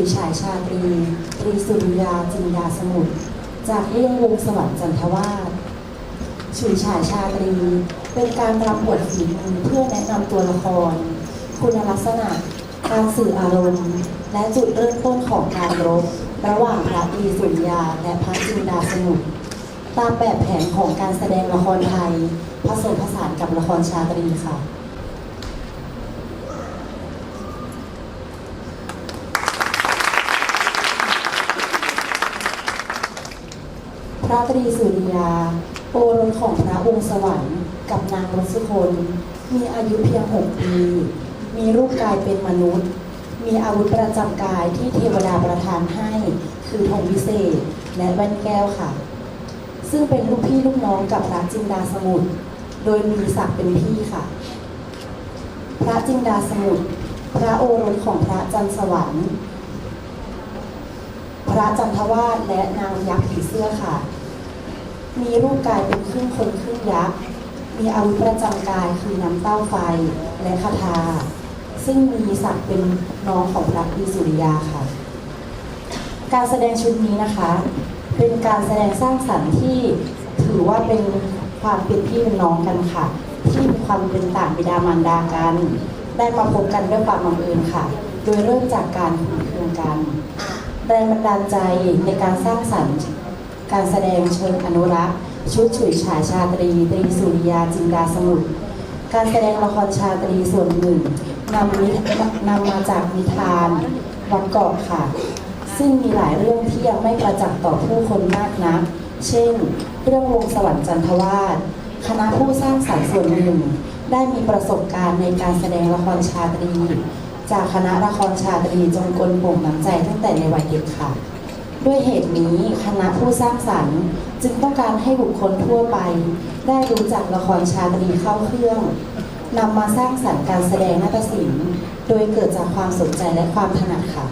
ยฉายชาตรีตรีสุริยาจินดาสมุทรจากเรื่องวงสวรรค์จันทวาสฉุยฉายชาตรี เป็นการรับบทฝีมือเพื่อแนะนำตัวละคร คุณลักษณะ การสื่ออารมณ์ และจุดเริ่มต้นของการรบ ระหว่างพระตรีสุริยาและพระจินดาสมุทรตามแบบแผนของการแสดงละครไทย ผสมผสานกับละครชาตรีค่ะ พ ระตรีสุริยา โอรสของพระวงศ์สวรรค์กับนางรสคน มีอายุเพียงหกปี มีรูปกายเป็นมนุษย์ มีอาวุธประจำกายที่เทวดาประทานให้ คือธงวิเศษและแว่นแก้วค่ะ ซึ่งเป็นลูกพี่ลูกน้องกับพระจินดาสมุทรโดยมีศักดิ์เป็นพี่ค่ะ พระจินดาสมุทรพระโอรสของพระจันทร์สวรรค์พระจันทวาสและนางยักษ์ผีเสื้อค่ะ มีรูปกายเป็นครึ่งคนครึ่งยักษ์ มีอาวุธประจำกายคือน้ำเต้าไฟและคาถาซึ่งมีศักดิ์เป็นน้องของพระตรีสุริยาค่ะ การแสดงชุดนี้นะคะ เป็นการแสดงสร้างสรรค์ที่ถือว่าเป็นความเป็นพี่เป็นน้องกันค่ะ ที่มีความเป็นต่างบิดามารดากัน ได้มาพบกันด้วยความบังเอิญค่ะ โดยเริ่มจากการคุ้นเคยกัน แรงบันดาลใจในการสร้างสรรค์ การแสดงเชิงอนุรักษ์ ชุดฉุยฉายชาตรี ตรีสุริยาจินดาสมุทรการแสดงละครชาตรีส่วนหนึ่งนำนินำมาจากนิทานวัดเกาะค่ะ ซึ่งมีหลายเรื่องที่ยังไม่ประจักษ์ต่อผู้คนมากนัก เช่น เรื่องวงสวรรค์จันทวาสคณะผู้สร้างสรรค์ส่วนหนึ่ง ได้มีประสบการณ์ในการแสดงละครชาตรี จากคณะละครชาตรีจงกลโป่งน้ำใจตั้งแต่ในวัยเด็กค่ะ ด้วยเหตุนี้คณะผู้สร้างสรรค์ จึงต้องการให้บุคคลทั่วไป ได้รู้จักละครชาตรีเข้าเครื่องนำมาสร้างสรรค์การแสดงนาฏศิลป์ โดยเกิดจากความสนใจและความถนัดค่ะ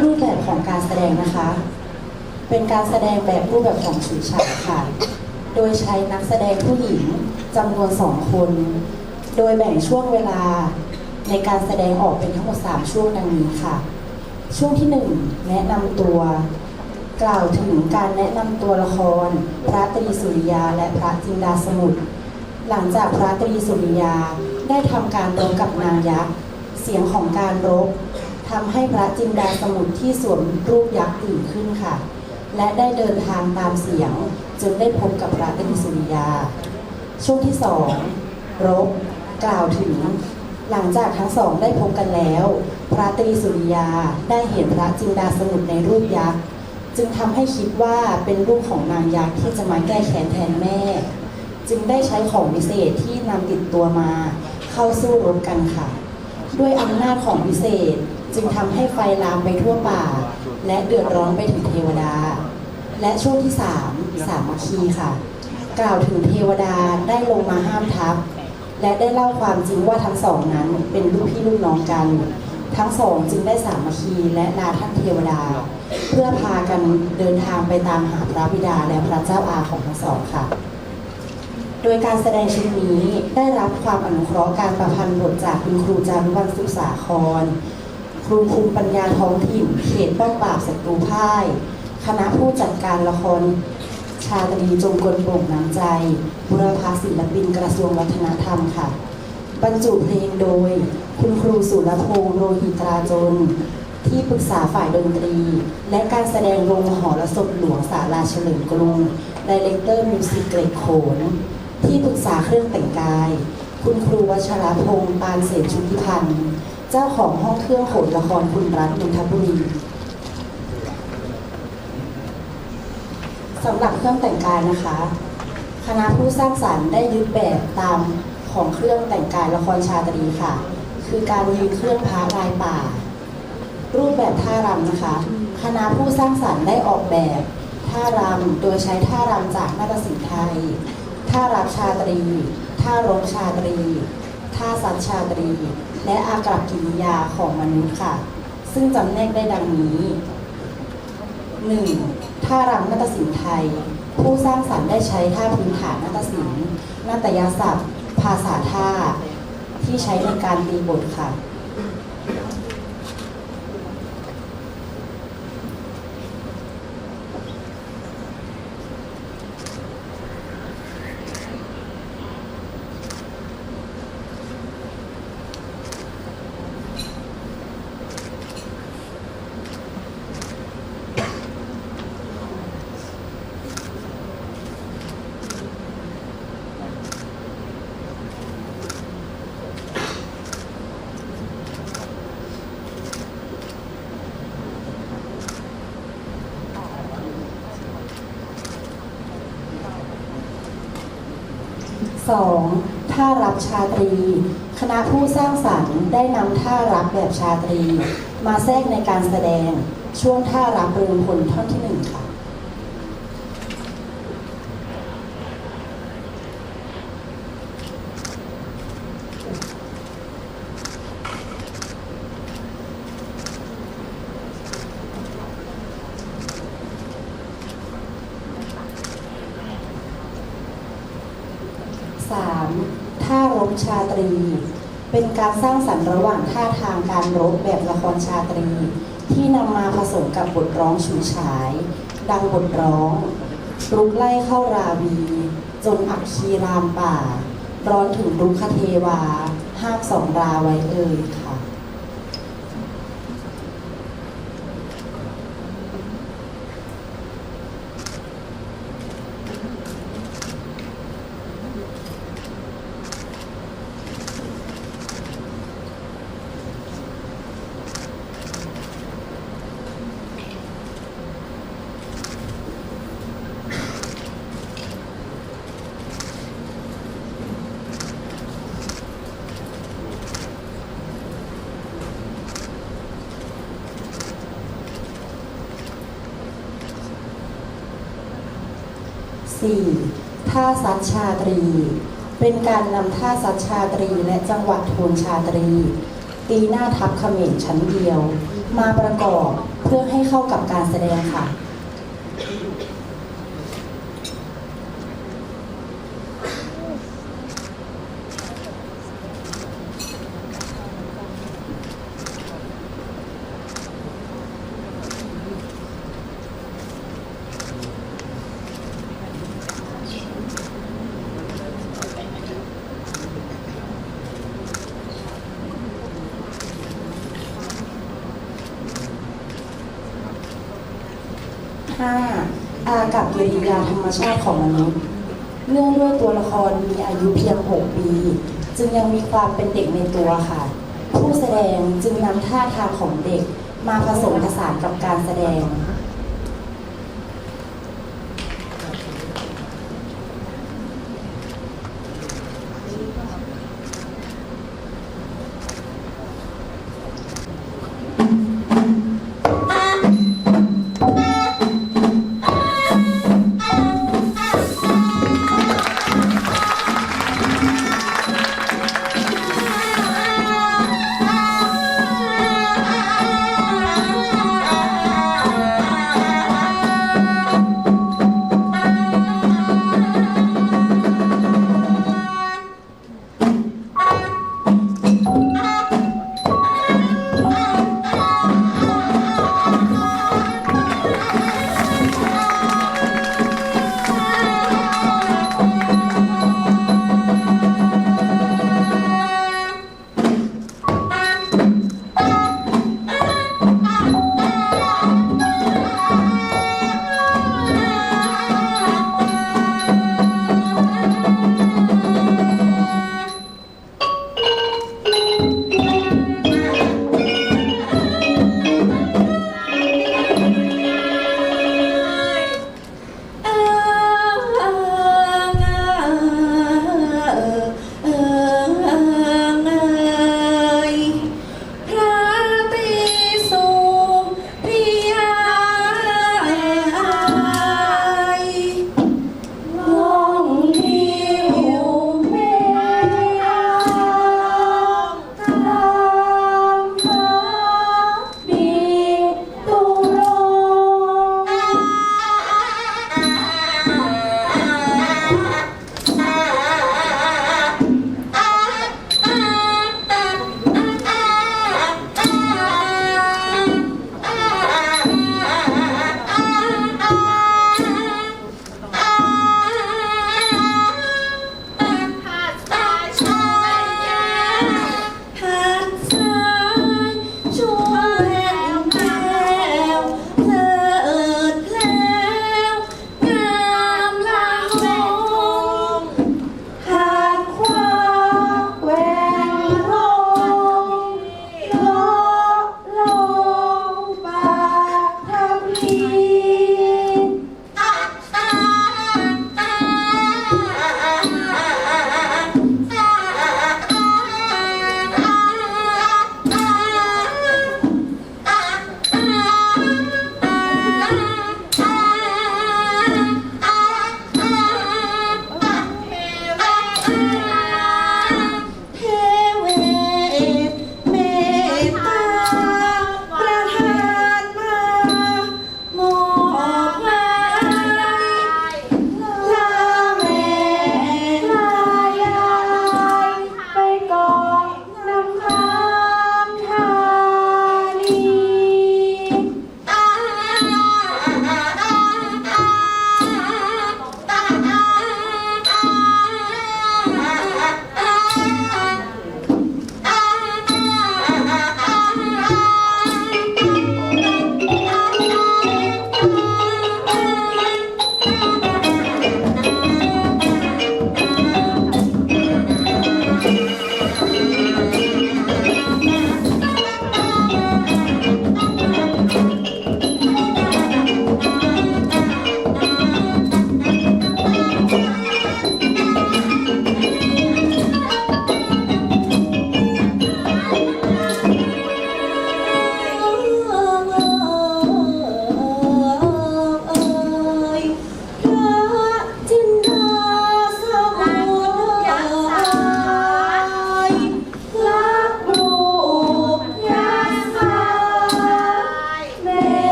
รูปแบบของการแสดงนะคะ เป็นการแสดงแบบรูปแบบของฉุยฉายค่ะ โดยใช้นักแสดงผู้หญิงจำนวนสองคน โดยแบ่งช่วงเวลา ในการแสดงออกเป็นทั้งหมด 3 ช่วงดังนี้ค่ะ ช่วงที่ 1 แนะนำตัว กล่าวถึงการแนะนำตัวละคร พระตรีสุริยาและพระจินดาสมุทรหลังจากพระตรีสุริยาได้ทำการรบกับนางยักษ์เสียงของการรบทำให้พระจินดาสมุทรที่สวมรูปยักษ์ตื่นขึ้นค่ะ และได้เดินทางตามเสียงจนได้พบกับพระตรีสุริยา ช่วงที่สองรบกล่าวถึง หลังจากทั้งสองได้พบกันแล้ว พระตรีสุริยาได้เห็นพระจินดาสมุทรในรูปยักษ์จึงทำให้คิดว่าเป็นรูปของนางยักษ์ที่จะมาแก้แค้นแทนแม่ จึงได้ใช้ของวิเศษที่นำติดตัวมา เข้าสู้รบกันค่ะ ด้วยอำนาจของวิเศษจึงทำให้ไฟลามไปทั่วป่า และเดือดร้อนไปถึงเทวดา และช่วงที่สามสามัคคีค่ะ กล่าวถึงเทวดาได้ลงมาห้ามทัพ และได้เล่าความจริงว่าทั้งสองนั้นเป็นลูกพี่ลูกน้องกัน ทั้งสองจึงได้สามัคคีและลาท่านเทวดา เพื่อพากันเดินทางไปตามหาพระบิดาและพระเจ้าอาของทั้งสองค่ะ โดยการแสดงชุดนี้ได้รับความอนุเคราะห์การประพันธ์บทจากคุณครูจารุวรรณสุสาคร ครูภูมิปัญญาท้องถิ่นเขตป้องปราบศัตรูพ่าย คณะผู้จัดการละคร ชาตรีจงกลโป่งน้ำใจ บุรพาศิลปินกระทรวงวัฒนธรรมค่ะ บรรจุเพลงโดย คุณครูสุรพงษ์โรหิตราจน ที่ปรึกษาฝ่ายดนตรี และการแสดงโรงมหรสพหลวงสาราเฉลิมกรุงไดเรคเตอร์มิวสิกเกรดโขน ที่ปรึกษาเครื่องแต่งกาย คุณครูวัชรพงษ์ปานเศษชุติพันธ์ เจ้าของห้องเครื่องโขนละครคุณรัตน์นนทบุรี สำหรับเครื่องแต่งกายนะคะ คณะผู้สร้างสรรค์ได้ยึดแบบตามของเครื่องแต่งกายละครชาตรีค่ะ คือการยืนเครื่องพระลายป่า รูปแบบท่ารำนะคะ คณะผู้สร้างสรรค์ได้ออกแบบท่ารำโดยใช้ท่ารำจากนาฏศิลป์ไทย ท่ารับชาตรี ท่ารบชาตรี ท่าซัดชาตรี และอากับกิริยาของมนุษย์ค่ะ ซึ่งจำแนกได้ดังนี้ 1. ท่ารำนาฏศิลป์ไทย ผู้สร้างสรรค์ได้ใช้ท่าพื้นฐานนาฏศิลป์นาฏยศัพท์ ภาษาท่าที่ใช้ในการตีบทค่ะ 2. ท่ารับชาตรี คณะผู้สร้างสรรค์ได้นำท่ารับแบบชาตรี มาแทรกในการแสดงช่วงท่ารับเรืองพลท่อนที่หนึ่งค่ะ 3. ท่ารบชาตรี เป็นการสร้างสรรค์ระหว่างท่าทางการรบแบบละครชาตรี ที่นำมาผสมกับบทร้องฉูฉาย ดังบทร้อง รุกไล่เข้าราวี จนอักคีรามป่า ร้อนถึงรุกคเทวา ห้ามสองราไว้เลยค่ะ 4. ท่าซัดชาตรี เป็นการนำท่าซัดชาตรีและจังหวะโทนชาตรี ตีหน้าทับเขมรชั้นเดียว มาประกอบเพื่อให้เข้ากับการแสดงค่ะ 5. อากับกิริยาธรรมชาติของมนุษย์เนื่องด้วยตัวละครมีอายุเพียง 6 ปี จึงยังมีความเป็นเด็กในตัวค่ะ ผู้แสดงจึงนำท่าทางของเด็กมาผสมผสานกับการแสดง